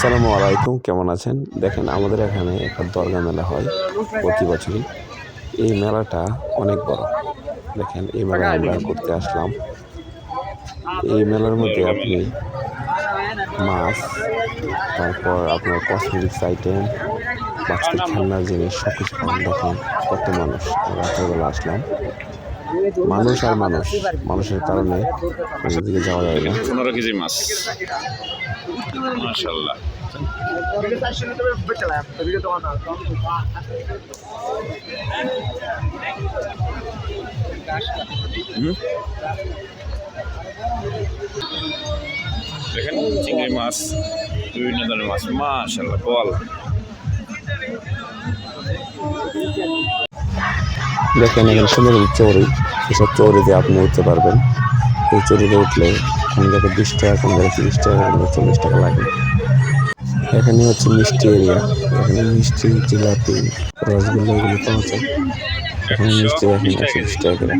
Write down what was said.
আসসালামু আলাইকুম, কেমন আছেন? দেখেন, আমাদের এখানে একটা দরগা মেলা হয় প্রতি বছরই। এই মেলাটা অনেক বড়। দেখেন এই মেলা আমরা করতে আসলাম। এই মেলার মধ্যে আপনি মাছ, তারপর আপনার কসমেটিক্স আইটেম বাচ্চাদের খেলনার জিনিস সব কিছু দেখেন, কত মানুষ। আমরা রাত্রেবেলা আসলাম। মানুষ আর মানুষ। মানুষের কারণে দিকে যাওয়া যায় না। পনেরো কেজি মাছ। মাশাল্লাহ? দেখেন, চিংড়ি মাছ, বিভিন্ন ধরনের মাছ। মাশাল্লাহ বল দেখেন এখানে সুন্দর চৌরি। সেসব চৌরিতে আপনি উঠতে পারবেন। এই চৌরিতে উঠলে কোন জায়গায় বিশ টাকা কোন জায়গায় তিরিশ টাকা কোন জায়গায় চল্লিশ টাকা লাগে। এখানে হচ্ছে মিষ্টি এরিয়া। এখানে মিষ্টি, জিলাপি, রসগোল্লা এগুলো পাওয়া যায়। এখানে মিষ্টি এখন একশো বিশ টাকা করে